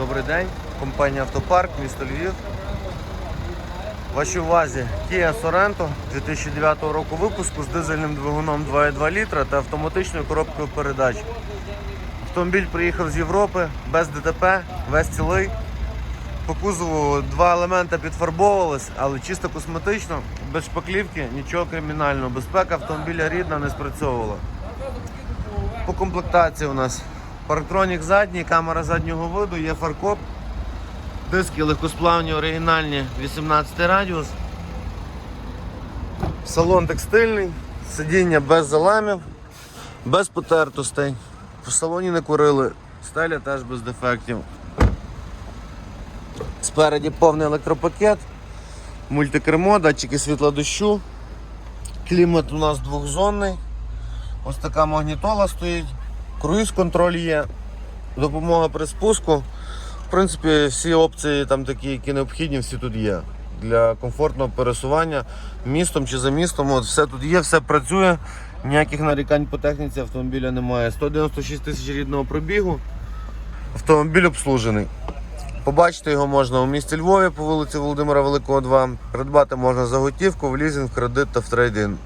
Добрий день, компанія Автопарк, місто Львів. Вашій увазі Kia Sorento 2009 року випуску з дизельним двигуном 2,2 літра та автоматичною коробкою передач. Автомобіль приїхав з Європи без ДТП, весь цілий. По кузову два елементи підфарбовувались, але чисто косметично, без шпаклівки, нічого кримінального. Безпека автомобіля рідна не спрацьовувала. По комплектації у нас парктронік задній, камера заднього виду, є фаркоп, диски легкосплавні, оригінальні, 18 радіус. Салон текстильний, сидіння без заламів, без потертостей. В салоні не курили, стеля теж без дефектів. Спереді повний електропакет, мультикермо, датчики світла дощу. Клімат у нас двохзонний. Ось така магнітола стоїть. Круїз контроль є. Допомога при спуску. В принципі, всі опції там такі, які необхідні, всі тут є. Для комфортного пересування містом чи за містом. От все тут є, все працює. Ніяких нарікань по техніці автомобіля немає. 196 тисяч рідного пробігу. Автомобіль обслужений. Побачити його можна у місті Львові по вулиці Володимира Великого, 2. Придбати можна за готівку, в лізинг, кредит та в трейдин.